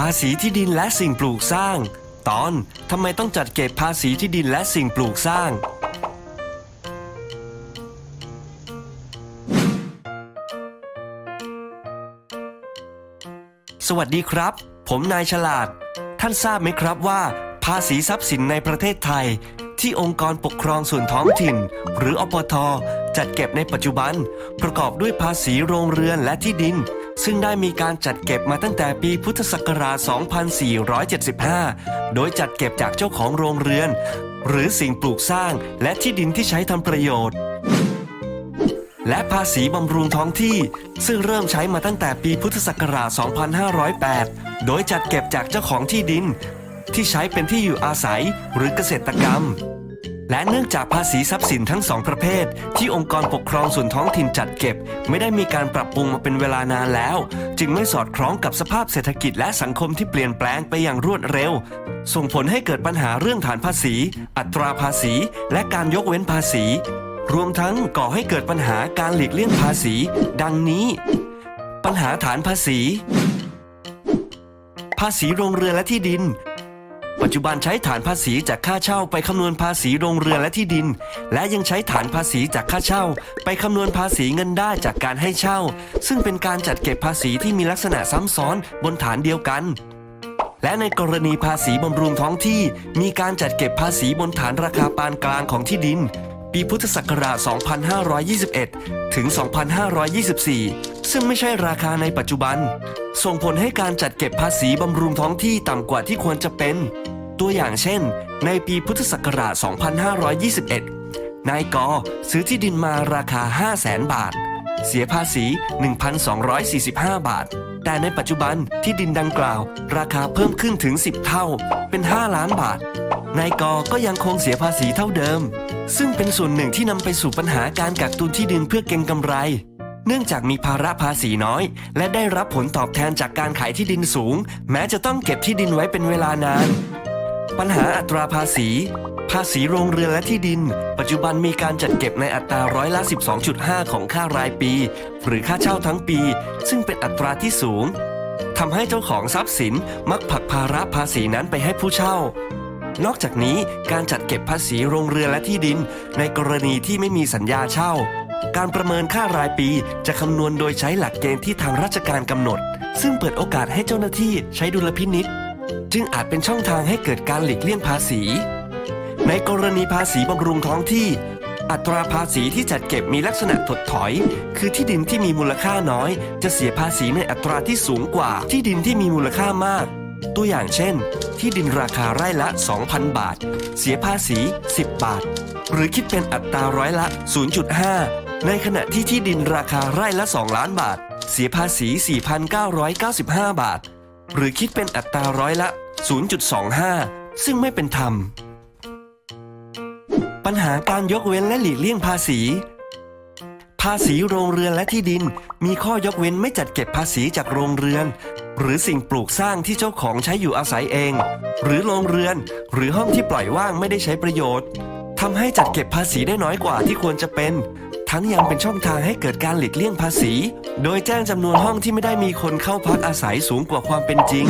ภาษีที่ดินและสิ่งปลูกสร้าง ตอนทำไมต้องจัดเก็บภาษีที่ดินและสิ่งปลูกสร้าง สวัสดีครับ ผมนายฉลาด ท่านทราบไหมครับว่า ภาษีทรัพย์สินในประเทศไทย ที่องค์กรปกครองส่วนท้องถิ่น หรืออปทจัดเก็บในปัจจุบัน ประกอบด้วยภาษีโรงเรือนและที่ดิน ซึ่งได้มีการจัดเก็บมาตั้งแต่ปีพุทธศักราช 2475 โดยจัดเก็บจากเจ้าของโรงเรือน หรือสิ่งปลูกสร้างและที่ดินที่ใช้ทำประโยชน์ และภาษีบำรุงท้องที่ ซึ่งเริ่มใช้มาตั้งแต่ปีพุทธศักราช 2508 โดยจัดเก็บจากเจ้าของที่ดิน ที่ใช้เป็นที่อยู่อาศัยหรือเกษตรกรรม และเนื่องจากภาษีทรัพย์สินทั้งสองประเภท ที่องค์กรปกครองส่วนท้องถิ่นจัดเก็บ ไม่ได้มีการปรับปรุงมาเป็นเวลานานแล้ว จึงไม่สอดคล้องกับสภาพเศรษฐกิจและสังคมที่เปลี่ยนแปลงไปอย่างรวดเร็ว ส่งผลให้เกิดปัญหาเรื่องฐานภาษี อัตราภาษี และการยกเว้นภาษี รวมทั้งก่อให้เกิดปัญหาการหลีกเลี่ยงภาษี ดังนี้ ปัญหาฐานภาษี ภาษีโรงเรือนและที่ดิน ปัจจุบันใช้ฐานภาษีจากค่าเช่าไปคำนวณภาษีโรงเรือนและที่ดิน และยังใช้ฐานภาษีจากค่าเช่า ไปคำนวณภาษีเงินได้จากการให้เช่า ซึ่งเป็นการจัดเก็บภาษีที่มีลักษณะซ้ำซ้อนบนฐานเดียวกัน และในกรณีภาษีบำรุงท้องที่ มีการจัดเก็บภาษีบนฐานราคาปานกลางของที่ดิน ปีพุทธศักราช 2521 ถึง 2524 ซึ่งไม่ใช่ราคาในปัจจุบันส่งผลให้การจัดเก็บภาษีบำรุงท้องที่ต่ำกว่าที่ควรจะเป็น ตัวอย่างเช่น ในปีพุทธศักราช 2521 นายกซื้อที่ดินมาราคา 5 0 0แสนบาท เสียภาษี 1,245 บาท แต่ในปัจจุบันที่ดินดังกล่าว ราคาเพิ่มขึ้นถึง 10 เท่า เป็น 5 ล้านบาท นายกก็ยังคงเสียภาษีเท่าเดิม ซึ่งเป็นส่วนหนึ่งที่นำไปสู่ปัญหาการกักตุนที่ดินเพื่อเก็งกำไร เนื่องจากมีภาระภาษีน้อย และได้รับผลตอบแทนจากการขายที่ดินสูง แม้จะต้องเก็บที่ดินไว้เป็นเวลานาน ปัญหาอัตราภาษี ภาษีโรงเรือนและที่ดิน ปัจจุบันมีการจัดเก็บในอัตราร้อยละ 12.5 ของค่ารายปี หรือค่าเช่าทั้งปี ซึ่งเป็นอัตราที่สูงทำให้เจ้าของทรัพย์สินมักผลักภาระภาษีนั้นไปให้ผู้เช่า นอกจากนี้การจัดเก็บภาษีโรงเรือนและที่ดิน ในกรณีที่ไม่มีสัญญาเช่า การประเมินค่ารายปีจะคำนวณโดยใช้หลักเกณฑ์ที่ทางราชการกำหนด ซึ่งเปิดโอกาสให้เจ้าหน้าที่ใช้ดุลพินิษ จึงอาจเป็นช่องทางให้เกิดการหลีกเลี่ยงภาษี ในกรณีภาษีบำรุงท้องที่ อัตราภาษีที่จัดเก็บมีลักษณะถดถอย คือที่ดินที่มีมูลค่าน้อย จะเสียภาษีในอัตราที่สูงกว่าที่ดินที่มีมูลค่ามาก ตัวอย่างเช่น ที่ดินราคาไร่ละ 2,000 บาท เสียภาษี 10 บาท หรือคิดเป็นอัตราร้อยละ 0.5 ในขณะที่ที่ดินราคาไร่ละ 2 ล้านบาท เสียภาษี 4,995 บาท หรือคิดเป็นอัตราร้อยละ 0.25 ซึ่งไม่เป็นธรรม ปัญหาการยกเว้นและหลีกเลี่ยงภาษี ภาษีโรงเรือนและที่ดิน มีข้อยกเว้นไม่จัดเก็บภาษีจากโรงเรือน หรือสิ่งปลูกสร้างที่เจ้าของใช้อยู่อาศัยเอง หรือโรงเรือน หรือห้องที่ปล่อยว่างไม่ได้ใช้ประโยชน์ทำให้จัดเก็บภาษีได้น้อยกว่าที่ควรจะเป็น ทั้งยังเป็นช่องทางให้เกิดการหลีกเลี่ยงภาษี โดยแจ้งจำนวนห้องที่ไม่ได้มีคนเข้าพักอาศัยสูงกว่าความเป็นจริง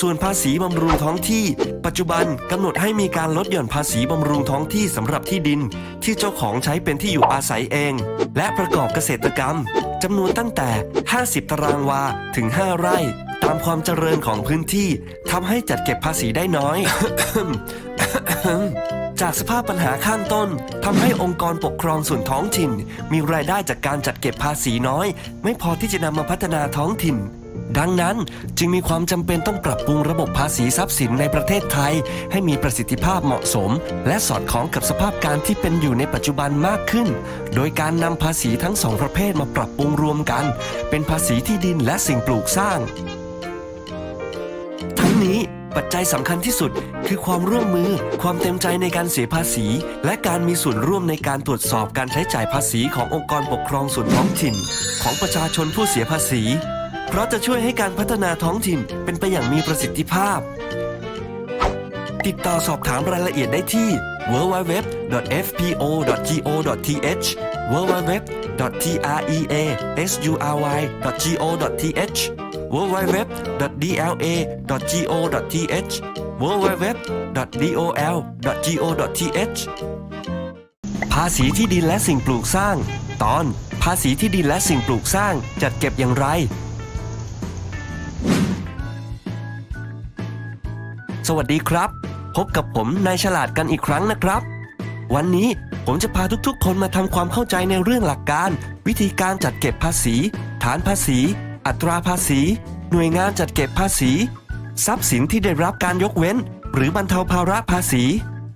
ส่วนภาษีบำรุงท้องที่ ปัจจุบันกำหนดให้มีการลดหย่อนภาษีบำรุงท้องที่สำหรับที่ดิน ที่เจ้าของใช้เป็นที่อยู่อาศัยเอง และประกอบเกษตรกรรมจำนวนตั้งแต่ 50 ตารางวาถึง 5 ไร่ ตามความเจริญของพื้นที่ทำให้จัดเก็บภาษีได้น้อย จากสภาพปัญหาข้างต้นทำให้องค์กรปกครองส่วนท้องถิ่น มีรายได้จากการจัดเก็บภาษีน้อย ไม่พอที่จะนำมาพัฒนาท้องถิ่น ดังนั้นจึงมีความจำเป็นต้องปรับปรุงระบบภาษีทรัพย์สินในประเทศไทย ให้มีประสิทธิภาพเหมาะสม และสอดคล้องกับสภาพการที่เป็นอยู่ในปัจจุบันมากขึ้น โดยการนำภาษีทั้งสองประเภทมาปรับปรุงรวมกัน เป็นภาษีที่ดินและสิ่งปลูกสร้าง ปัจจัยสำคัญที่สุด คือความร่วมมือ ความเต็มใจในการเสียภาษี และการมีส่วนร่วมในการตรวจสอบการใช้จ่ายภาษีขององค์กรปกครองส่วนท้องถิ่น ของประชาชนผู้เสียภาษี เพราะจะช่วยให้การพัฒนาท้องถิ่นเป็นไปอย่างมีประสิทธิภาพ ติดต่อสอบถามรายละเอียดได้ที่ www.fpo.go.th www.treasury.go.th www.dla.go.th www.dol.go.th ภาษีที่ดินและสิ่งปลูกสร้าง ตอน ภาษีที่ดินและสิ่งปลูกสร้าง จัดเก็บอย่างไร สวัสดีครับ พบกับผมนายฉลาดกันอีกครั้งนะครับ วันนี้ผมจะพาทุกๆ คนมาทำความเข้าใจในเรื่องหลักการ วิธีการจัดเก็บภาษี ฐานภาษี อัตราภาษี หน่วยงานจัดเก็บภาษี ทรัพย์สินที่ได้รับการยกเว้น หรือบรรเทาภาระภาษี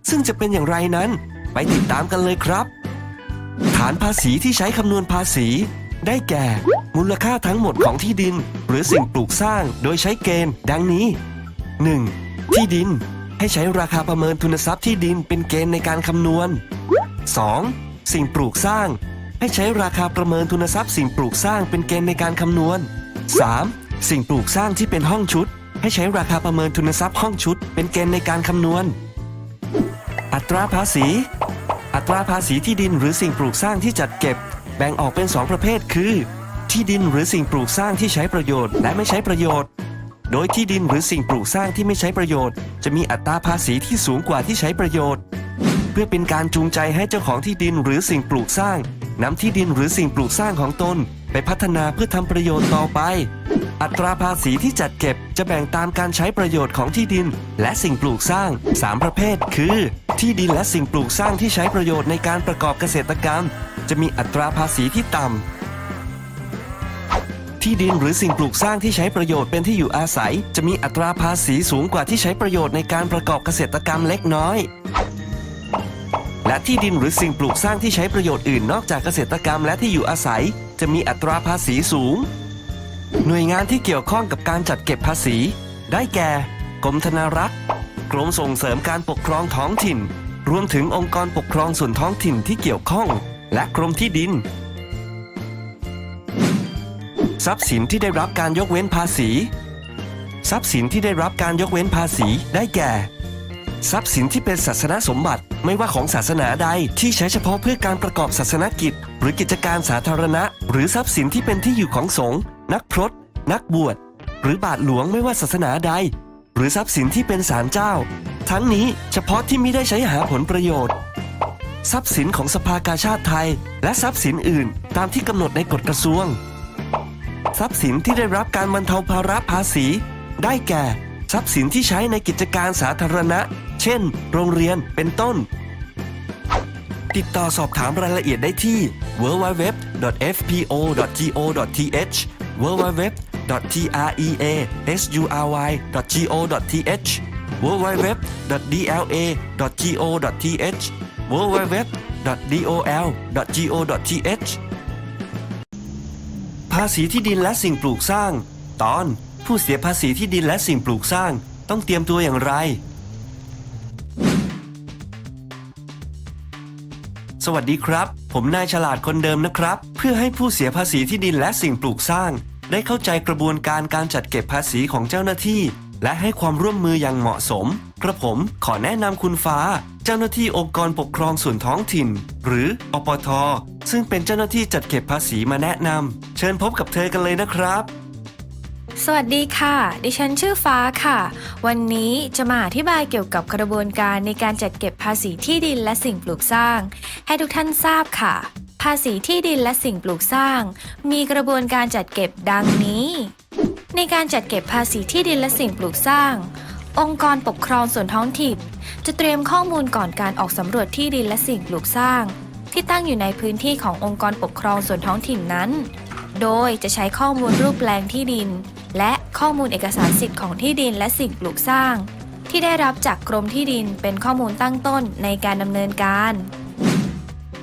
ซึ่งจะเป็นอย่างไรนั้น ไปติดตามกันเลยครับ ฐานภาษีที่ใช้คำนวณภาษี ได้แก่ มูลค่าทั้งหมดของที่ดิน หรือสิ่งปลูกสร้างโดยใช้เกณฑ์ ดังนี้ 1. ที่ดินให้ใช้ราคาประเมินทุนทรัพย์ที่ดินเป็นเกณฑ์ในการคำนวณ 2. สิ่งปลูกสร้าง ให้ใช้ราคาประเมินทุนทรัพย์สิ่งปลูกสร้างเป็นเกณฑ์ในการคำนวณ 3. สิ่งปลูกสร้างที่เป็นห้องชุด ให้ใช้ราคาประเมินทุนทรัพย์ห้องชุด เป็นเกณฑ์ในการคำนวณ อัตราภาษี อัตราภาษีที่ดินหรือสิ่งปลูกสร้างที่จัดเก็บ แบ่งออกเป็น 2 ประเภทคือ ที่ดินหรือสิ่งปลูกสร้างที่ใช้ประโยชน์และไม่ใช้ประโยชน์ โดยที่ดินหรือสิ่งปลูกสร้างที่ไม่ใช้ประโยชน์ จะมีอัตราภาษีที่สูงกว่าที่ใช้ประโยชน์ เพื่อเป็นการจูงใจให้เจ้าของที่ดินหรือสิ่งปลูกสร้าง นำที่ดินหรือสิ่งปลูกสร้างของตน ไปพัฒนาเพื่อทำประโยชน์ต่อไป อัตราภาษีที่จัดเก็บจะแบ่งตามการใช้ประโยชน์ของที่ดิน และสิ่งปลูกสร้าง 3 ประเภท คือ ที่ดินและสิ่งปลูกสร้างที่ใช้ประโยชน์ในการประกอบเกษตรกรรม จะมีอัตราภาษีที่ต่ำที่ดินหรือสิ่งปลูกสร้างที่ใช้ประโยชน์เป็นที่อยู่อาศัย จะมีอัตราภาษีสูงกว่าที่ใช้ประโยชน์ในการประกอบเกษตรกรรมเล็กน้อย และที่ดินหรือสิ่งปลูกสร้างที่ใช้ประโยชน์อื่นนอกจากเกษตรกรรมและที่อยู่อาศัย จะมีอัตราภาษีสูง หน่วยงานที่เกี่ยวข้องกับการจัดเก็บภาษี ได้แก่ กรมธนารักษ์กรมส่งเสริมการปกครองท้องถิ่น รวมถึงองค์กรปกครองส่วนท้องถิ่นที่เกี่ยวข้อง และกรมที่ดิน ทรัพย์สินที่ได้รับการยกเว้นภาษี ทรัพย์สินที่ได้รับการยกเว้นภาษี ได้แก่ ทรัพย์สินที่เป็นศาสนสมบัติ ไม่ว่าของศาสนาใดที่ใช้เฉพาะเพื่อการประกอบศาสนกิจ หรือกิจการสาธารณะ หรือทรัพย์สินที่เป็นที่อยู่ของสงฆ์นักพรตนักบวช หรือบาทหลวงไม่ว่าศาสนาใด หรือทรัพย์สินที่เป็นศาลเจ้า ทั้งนี้เฉพาะที่มิได้ใช้หาผลประโยชน์ ทรัพย์สินของสภากาชาติไทย และทรัพย์สินอื่น ตามที่กำหนดในกฎกระทรวง ทรัพย์สินที่ได้รับการบรรเทาภาระภาษี ได้แก่ ทรัพย์สินที่ใช้ในกิจการสาธารณะ เช่น โรงเรียนเป็นต้น ติดต่อสอบถามรายละเอียดได้ที่ www.fpo.go.th www.treasury.go.th www.dla.go.th www.dol.go.th ภาษีที่ดินและสิ่งปลูกสร้าง ตอน ผู้เสียภาษีที่ดินและสิ่งปลูกสร้าง ต้องเตรียมตัวอย่างไร สวัสดีครับ ผมนายฉลาดคนเดิมนะครับ เพื่อให้ผู้เสียภาษีที่ดินและสิ่งปลูกสร้าง ได้เข้าใจกระบวนการการจัดเก็บภาษีของเจ้าหน้าที่ และให้ความร่วมมืออย่างเหมาะสม กระผมขอแนะนำคุณฟ้า เจ้าหน้าที่องค์กรปกครองส่วนท้องถิ่น หรืออปทซึ่งเป็นเจ้าหน้าที่จัดเก็บภาษีมาแนะนำเชิญพบกับเธอกันเลยนะครับ สวัสดีค่ะ ดิฉันชื่อฟ้าค่ะ วันนี้จะมาอธิบายเกี่ยวกับกระบวนการในการจัดเก็บภาษีที่ดินและสิ่งปลูกสร้าง ให้ทุกท่านทราบค่ะ ภาษีที่ดินและสิ่งปลูกสร้าง มีกระบวนการจัดเก็บดังนี้ ในการจัดเก็บภาษีที่ดินและสิ่งปลูกสร้าง องค์กรปกครองส่วนท้องถิ่นจะเตรียมข้อมูลก่อนการออกสำรวจที่ดินและสิ่งปลูกสร้าง ที่ตั้งอยู่ในพื้นที่ขององค์กรปกครองส่วนท้องถิ่นนั้น โดยจะใช้ข้อมูลรูปแปลงที่ดิน และข้อมูลเอกสารสิทธิ์ของที่ดินและสิ่งปลูกสร้าง ที่ได้รับจากกรมที่ดินเป็นข้อมูลตั้งต้นในการดำเนินการ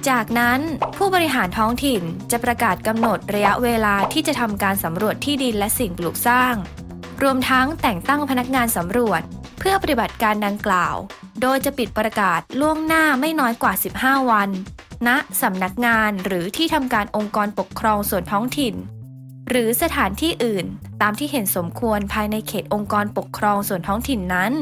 จากนั้นผู้บริหารท้องถิ่นจะประกาศกำหนดระยะเวลาที่จะทำการสำรวจที่ดินและสิ่งปลูกสร้าง รวมทั้งแต่งตั้งพนักงานสำรวจ เพื่อปฏิบัติการดังกล่าว โดยจะปิดประกาศล่วงหน้าไม่น้อยกว่า 15 วันณสำนักงานหรือที่ทำการองค์กรปกครองส่วนท้องถิ่น หรือสถานที่อื่น ตามที่เห็นสมควรภายในเขตองค์กรปกครองส่วนท้องถิ่นนั้น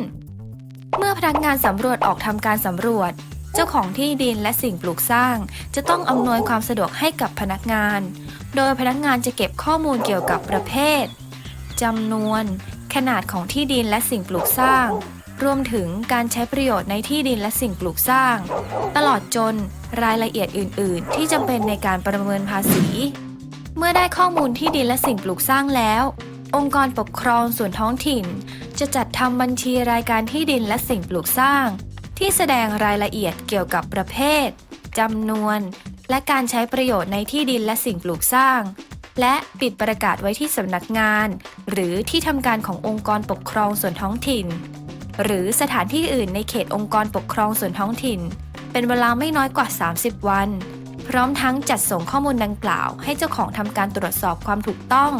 เมื่อพนักงานสำรวจออกทำการสำรวจ เจ้าของที่ดินและสิ่งปลูกสร้าง จะต้องอำนวยความสะดวกให้กับพนักงาน โดยพนักงานจะเก็บข้อมูลเกี่ยวกับประเภทจำนวน ขนาดของที่ดินและสิ่งปลูกสร้าง รวมถึงการใช้ประโยชน์ในที่ดินและสิ่งปลูกสร้าง ตลอดจนรายละเอียดอื่น ๆ ที่จำเป็นในการประเมินภาษี เมื่อได้ข้อมูลที่ดินและสิ่งปลูกสร้างแล้ว องค์กรปกครองส่วนท้องถิ่น จะจัดทำบัญชีรายการที่ดินและสิ่งปลูกสร้าง ที่แสดงรายละเอียดเกี่ยวกับประเภทจำนวน และการใช้ประโยชน์ในที่ดินและสิ่งปลูกสร้าง และปิดประกาศไว้ที่สำนักงาน หรือที่ทำการขององค์กรปกครองส่วนท้องถิ่น หรือสถานที่อื่นในเขตองค์กรปกครองส่วนท้องถิ่น เป็นเวลาไม่น้อยกว่า 30 วัน พร้อมทั้งจัดส่งข้อมูลดังกล่าว ให้เจ้าของทำการตรวจสอบความถูกต้อง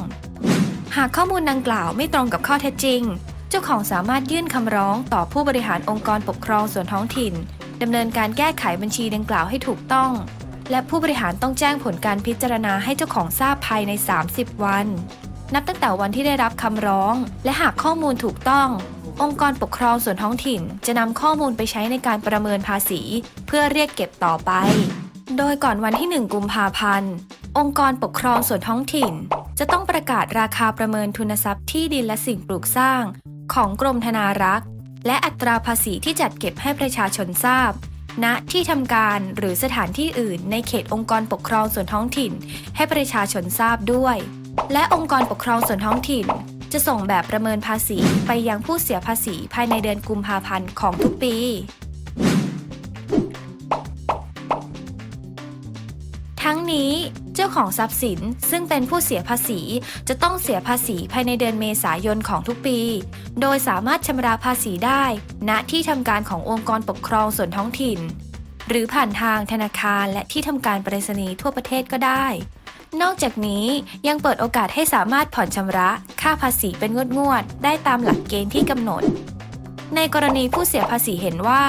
หากข้อมูลดังกล่าวไม่ตรงกับข้อเท็จจริง เจ้าของสามารถยื่นคำร้องต่อผู้บริหารองค์กรปกครองส่วนท้องถิ่นดำเนินการแก้ไขบัญชีดังกล่าวให้ถูกต้อง และผู้บริหารต้องแจ้งผลการพิจารณาให้เจ้าของทราบภายใน 30 วัน นับตั้งแต่วันที่ได้รับคำร้อง และหากข้อมูลถูกต้อง องค์กรปกครองส่วนท้องถิ่น จะนำข้อมูลไปใช้ในการประเมินภาษี เพื่อเรียกเก็บต่อไป โดยก่อนวันที่ 1 กุมภาพันธ์องค์กรปกครองส่วนท้องถิ่น จะต้องประกาศราคาประเมินทุนทรัพย์ที่ดินและสิ่งปลูกสร้าง ของกรมธนารักษ์ และอัตราภาษีที่จัดเก็บให้ประชาชนทราบ ณที่ทำการหรือสถานที่อื่น ในเขตองค์กรปกครองส่วนท้องถิ่น ให้ประชาชนทราบด้วย และองค์กรปกครองส่วนท้องถิ่น จะส่งแบบประเมินภาษีไปยังผู้เสียภาษีภายในเดือนกุมภาพันธ์ของทุกปีทั้งนี้ เจ้าของทรัพย์สินซึ่งเป็นผู้เสียภาษี จะต้องเสียภาษีภายในเดือนเมษายนของทุกปี โดยสามารถชำระภาษีได้ ณที่ทำการขององค์กรปกครองส่วนท้องถิ่น หรือผ่านทางธนาคารและที่ทำการไปรษณีย์ทั่วประเทศก็ได้ นอกจากนี้ยังเปิดโอกาสให้สามารถผ่อนชำระค่าภาษีเป็นงวดๆได้ตามหลักเกณฑ์ที่กำหนด ในกรณีผู้เสียภาษีเห็นว่า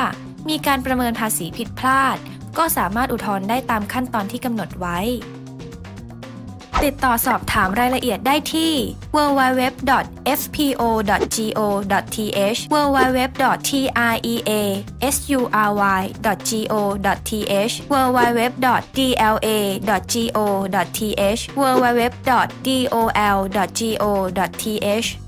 มีการประเมินภาษีผิดพลาดก็สามารถอุทธรณ์ได้ตามขั้นตอนที่กำหนดไว้ ติดต่อสอบถามรายละเอียดได้ที่ www.fpo.go.th www.treasury.go.th www.dla.go.th www.dol.go.th